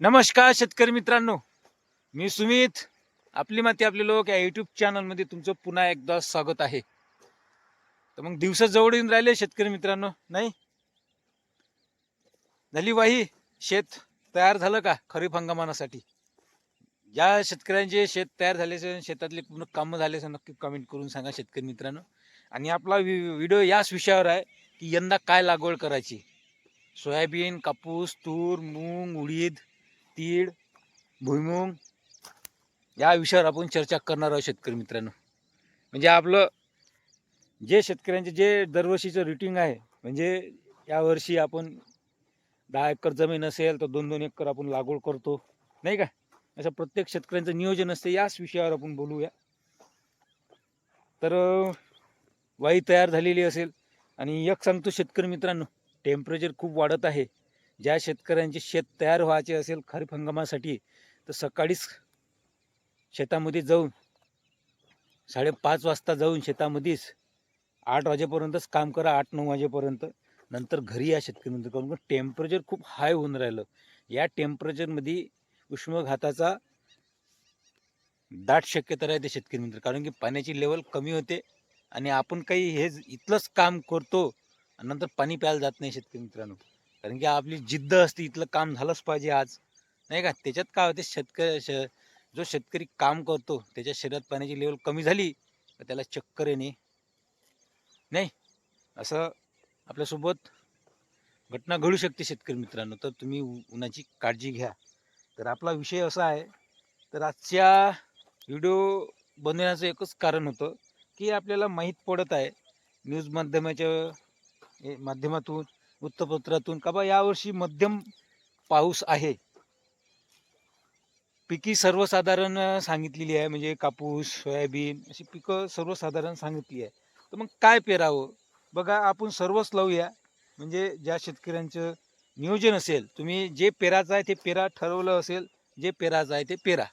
नमस्कार शेतकरी मित्रांनो. मी सुमित. आपली माती आपले लोक या युट्यूब चॅनलमध्ये तुमचं पुन्हा एकदा स्वागत आहे. तर मग दिवस जवळ येऊन राहिले शेतकरी मित्रांनो नाही? झाली वाही? शेत तयार झालं का खरीप हंगामासाठी? ज्या शेतकऱ्यांचे शेत तयार झाले असेल शेतातले पूर्ण कामं झाले असेल नक्की कमेंट करून सांगा शेतकरी मित्रांनो. आणि आपला व्हिडिओ याच विषयावर आहे की यंदा काय लागवड करायची? सोयाबीन कापूस तूर मूग उडीद तीळ भुईमुंग या विषयावर आपण चर्चा करणार आहोत शेतकरी मित्रांनो. म्हणजे आपलं जे शेतकऱ्यांचे जे दरवर्षीचं रुटीन आहे म्हणजे यावर्षी आपण दहा एकर जमीन असेल तर दोन दोन एकर आपण लागवड करतो नाही का? असं प्रत्येक शेतकऱ्यांचं नियोजन असते याच विषयावर आपण बोलूया. तर वाई तयार झालेली असेल आणि एक सांगतो शेतकरी मित्रांनो टेम्परेचर खूप वाढत आहे. ज्या शेतकऱ्यांचे शेत तयार व्हायचे असेल खरीप हंगामासाठी तर सकाळीच शेतामध्ये जाऊन साडेपाच वाजता जाऊन शेतामध्येच आठ वाजेपर्यंतच काम करा आठ नऊ वाजेपर्यंत. नंतर घरी या शेतकऱ्यांनंतर मित्र कारण टेम्परेचर खूप हाय होऊन राहिलं. या टेम्परेचरमध्ये उष्मघाताचा दाट शक्यता राहते शेतकरी मित्र कारण की पाण्याची लेवल कमी होते आणि आपण काही हे इथलंच काम करतो आणि नंतर पाणी प्यायला जात नाही शेतकरी मित्रांनो. कारण की आपली जिद्द असते इथलं काम झालंच पाहिजे आज. नाही का? त्याच्यात काय होते शेतकरी श जो शेतकरी काम करतो त्याच्या शरीरात पाण्याची लेवल कमी झाली तर त्याला चक्कर येणे. नाही? असं आपल्यासोबत घटना घडू शकते शेतकरी मित्रांनो. तर तुम्ही उन्हाची काळजी घ्या. तर आपला विषय असा आहे तर आजच्या व्हिडिओ बनवण्याचं एकच कारण होतं की आपल्याला माहीत पडत आहे न्यूज माध्यमाच्या हे माध्यमातून वृत्तपत्रातून का बा यावर्षी मध्यम पाऊस आहे. पिकी सर्वसाधारण सांगितलेली आहे. म्हणजे कापूस सोयाबीन अशी पिकं सर्वसाधारण सांगितली आहे. तर मग काय पेरावं? बघा आपण सर्वच लावूया. म्हणजे ज्या शेतकऱ्यांचं नियोजन असेल तुम्ही जे पेराचं आहे ते पेरा ठरवलं असेल जे पेराचं आहे ते पेरा.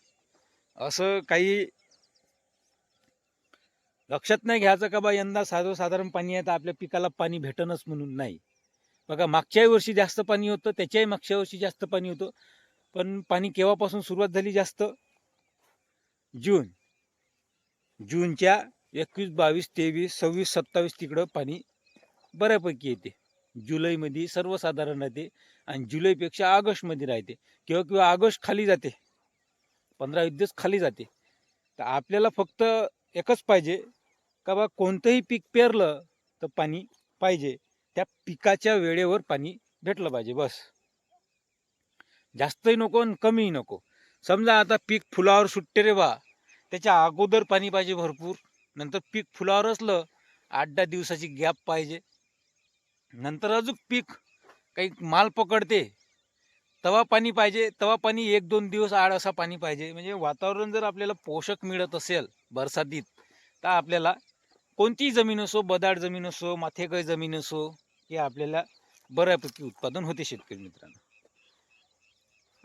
असं काही लक्षात नाही घ्यायचं का बा यंदा सर्वसाधारण पाणी आहे तर आपल्या पिकाला पाणी भेटणच म्हणून नाही. बघा मागच्याही वर्षी जास्त पाणी होतं त्याच्याही मागच्या वर्षी जास्त पाणी होतं. पण पाणी केव्हापासून सुरुवात झाली जास्त? जून. जूनच्या एकवीस बावीस तेवीस सव्वीस सत्तावीस तिकडं पाणी बऱ्यापैकी येते. जुलैमध्ये सर्वसाधारण राहते आणि जुलैपेक्षा ऑगस्टमध्ये राहते. किंवा किंवा ऑगस्ट खाली जाते. पंधरा एक दिवस खाली जाते. तर आपल्याला फक्त एकच पाहिजे का बा कोणतंही पीक पेरलं तर पाणी पाहिजे. त्या पिकाच्या वेळेवर पाणी भेटलं पाहिजे बस. जास्तही नको आणि कमीही नको. समजा आता पीक फुलावर सुटते रे बा. त्याच्या अगोदर पाणी पाहिजे भरपूर. नंतर पीक फुलावर असलं आठ दहा दिवसाची गॅप पाहिजे. नंतर अजून पीक काही माल पकडते तवा पाणी पाहिजे तवा पाणी एक दोन दिवस आड असा पाणी पाहिजे. म्हणजे वातावरण जर आपल्याला पोषक मिळत असेल बरसातीत तर आपल्याला कोणतीही जमीन असो बदाड जमीन असो माथेकळ जमीन असो हे आपल्याला बऱ्यापैकी उत्पादन होते शेतकरी मित्रांनो.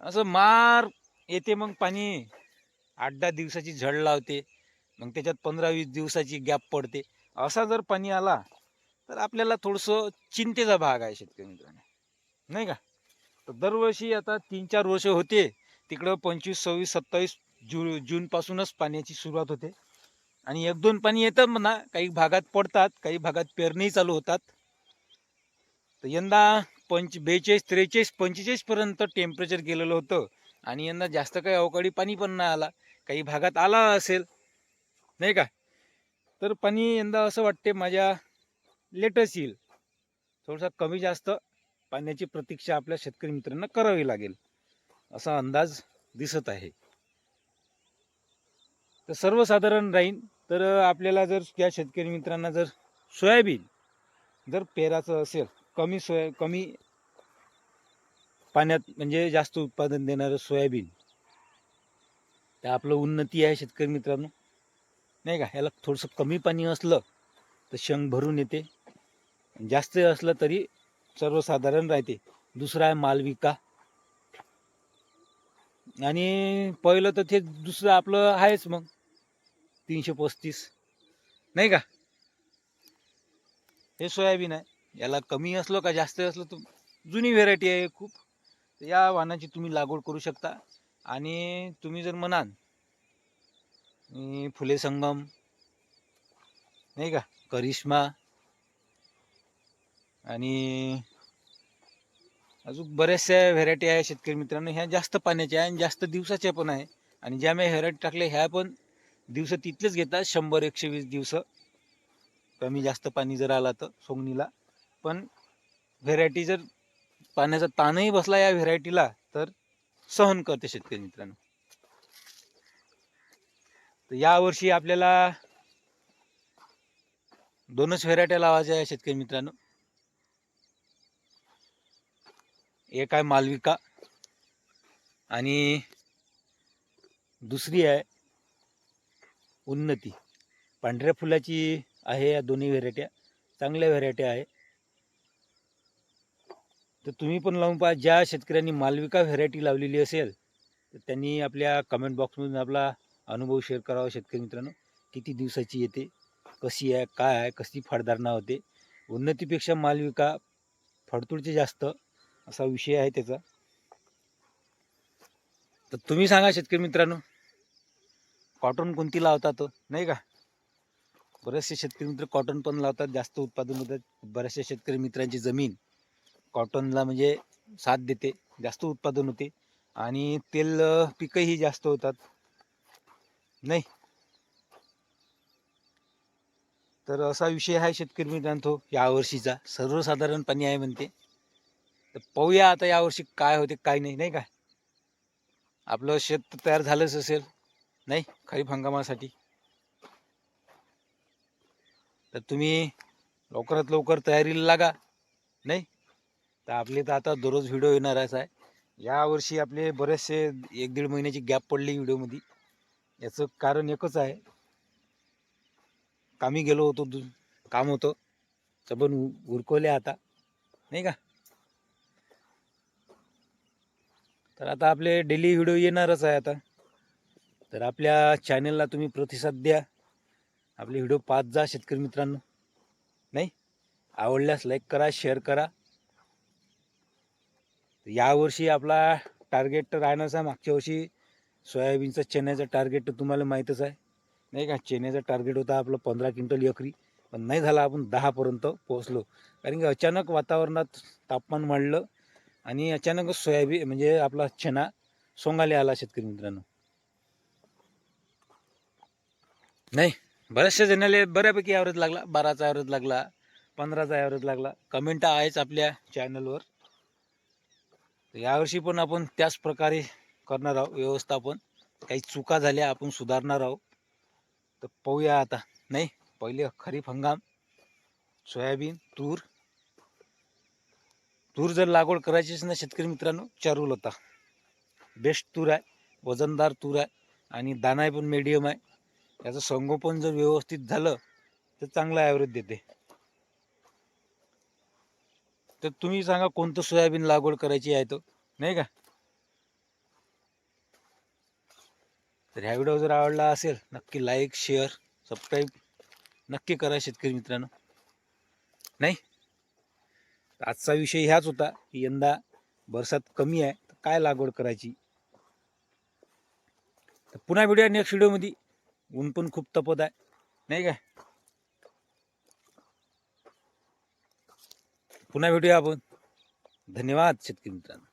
असं मार येते मग पाणी. आठ दहा दिवसाची झड लावते. मग त्याच्यात पंधरा वीस दिवसाची गॅप पडते. असा जर पाणी आला तर आपल्याला थोडंसं चिंतेचा भाग आहे शेतकरी मित्रांनो. नाही का? तर दरवर्षी आता तीन चार वर्ष होते. तिकडं पंचवीस सव्वीस सत्तावीस जू जूनपासूनच पाण्याची सुरुवात होते. आणि एक दोन पाणी येतं म्हणा काही भागात पडतात काही भागात पेरणी चालू होतात. तर यंदा पंच बेचाळीस त्रेचाळीस पंचेचाळीस पर्यंत टेम्परेचर गेलेलं होतं आणि यंदा जास्त काही अवकाळी पाणी पण नाही आला. काही भागात आला असेल नाही का? तर पाणी यंदा असं वाटते माझ्या लेटच येईल. थोडासा कमी जास्त पाण्याची प्रतीक्षा आपल्या शेतकरी मित्रांना करावी लागेल असा अंदाज दिसत आहे. तर सर्वसाधारण राहीन तर आपल्याला जर या शेतकरी मित्रांना जर सोयाबीन जर पेराचं असेल कमी सोया कमी पाण्यात म्हणजे जास्त उत्पादन देणारं सोयाबीन तर आपलं उन्नती आहे शेतकरी मित्रांनो. नाही का? ह्याला थोडंसं कमी पाणी असलं तर शंग भरून येते. जास्त असलं तरी सर्वसाधारण राहते. दुसरा आहे मालविका आणि पहिलं तर ते दुसरं आपलं आहेच मग. तीनशे पस्तीस. नाही का? हे सोयाबीन आहे. याला कमी असलो का जास्त असलं तर जुनी व्हेरायटी आहे खूप. तर या वाहनाची तुम्ही लागवड करू शकता. आणि तुम्ही जर म्हणाल फुले संगम नाही का? करिश्मा आणि अजून बऱ्याचशा व्हेरायटी आहे शेतकरी मित्रांनो. ह्या जास्त पाण्याच्या आहे आणि जास्त दिवसाच्या पण आहे. आणि ज्या मी व्हेरायटी टाकल्या ह्या पण दिवस तिथलेच घेतात शंभर एकशे वीस दिवस. कमी जास्त पाणी जर आला तर सोंगणीला. पण व्हेरायटी जर पाण्याचा ताणही बसला या व्हेरायटीला तर सहन करते शेतकरी मित्रांनो. तर यावर्षी आपल्याला दोनच व्हेरायट्या लावायच्या आहे शेतकरी मित्रांनो. एक आहे मालविका आणि दुसरी आहे उन्नती. पांढऱ्या फुलाची आहे या दोन्ही व्हेरायट्या. चांगल्या व्हेरायट्या आहे. तर तुम्ही पण लावून पहा ज्या शेतकऱ्यांनी मालविका व्हेरायटी लावलेली असेल तर त्यांनी आपल्या कमेंट बॉक्समधून आपला अनुभव शेअर करावा शेतकरी मित्रांनो. किती दिवसाची येते कशी आहे काय आहे कशी फळधारणा होते. उन्नतीपेक्षा मालविका फडतुडचे जास्त असा विषय आहे त्याचा. तर तुम्ही सांगा शेतकरी मित्रांनो कॉटन कोणती लावतात? नाही का? बरेचसे शेतकरी मित्र कॉटन पण लावतात जास्त उत्पादन होतात. बऱ्याचशा शेतकरी मित्रांची जमीन कॉटनला म्हणजे साथ देते जास्त उत्पादन होते. आणि तेल पिकंही जास्त होतात. नाही? तर असा विषय आहे शेतकरी मित्रांनो यावर्षीचा. सर्वसाधारण पाणी आहे म्हणते. तर पाहूया आता यावर्षी काय होते काय नाही नाही का? आपलं शेत तर तयार झालंच असेल. नाही खरीप हंगामासाठी. तर तुम्ही लवकरात लवकर तयारीला लागा नाही? तर आपले तर आता दररोज व्हिडिओ येणारच आहे यावर्षी आपले बरेचसे एक दीड महिन्याची गॅप पडली व्हिडिओमध्ये. याचं कारण एकच आहे. कामी गेलो होतो दु काम होतं. सबन उरकवले आता नाही का? तर आता आपले डेली व्हिडिओ येणारच आहे आता. तर आपल्या चॅनलला तुम्ही प्रतिसाद द्या. आपले व्हिडिओ पाच जा शेतकरी मित्रांनो. नाही? आवडल्यास लाईक करा शेअर करा. यावर्षी आपला टार्गेट तर राहणारच आहे. मागच्या वर्षी सोयाबीनचं चेन्नईचं टार्गेट तर तुम्हाला माहीतच आहे. नाही का? चेन्नईचा टार्गेट होता आपलं पंधरा क्विंटल एकरी. पण नाही झाला आपण दहापर्यंत पोहोचलो. कारण की अचानक वातावरणात तापमान वाढलं आणि अचानकच सोयाबीन म्हणजे आपला चना सोंगाले आला शेतकरी मित्रांनो. नाही बऱ्याचशा जणाले बऱ्यापैकी ॲव्हरेज लागला बाराचा ॲव्हरेज लागला पंधराचा ॲव्हरेज लागला. कमेंट आहेच आपल्या चॅनलवर तर यावर्षी पण आपण त्याच प्रकारे करणार आहोत व्यवस्थापन. काही चुका झाल्या आपण सुधारणार आहोत. तर पाहूया आता. नाही पहिले खरीप हंगाम सोयाबीन तूर. तूर जर लागवड करायचीच ना शेतकरी मित्रांनो चारूल होता बेस्ट तूर आहे वजनदार तूर आहे आणि दाना पण मीडियम आहे. याचं संगोपन जर व्यवस्थित झालं तर चांगला ॲव्हरेज देते. तर तुम्ही सांगा कोणतं सोयाबीन लागवड करायची आहे तो नाही का? तर ह्या व्हिडिओ जर आवडला असेल नक्की लाईक शेअर सबस्क्राईब नक्की करा शेतकरी मित्रांनो. नाही? आजचा विषय ह्याच होता की यंदा बरसात कमी आहे तर काय लागवड करायची? तर पुन्हा व्हिडिओ नेक्स्ट व्हिडिओमध्ये ऊन पण खूप तपत आहे. नाही काय पुन्हा भेटूया आपण. धन्यवाद शेतकरी मित्रांनो.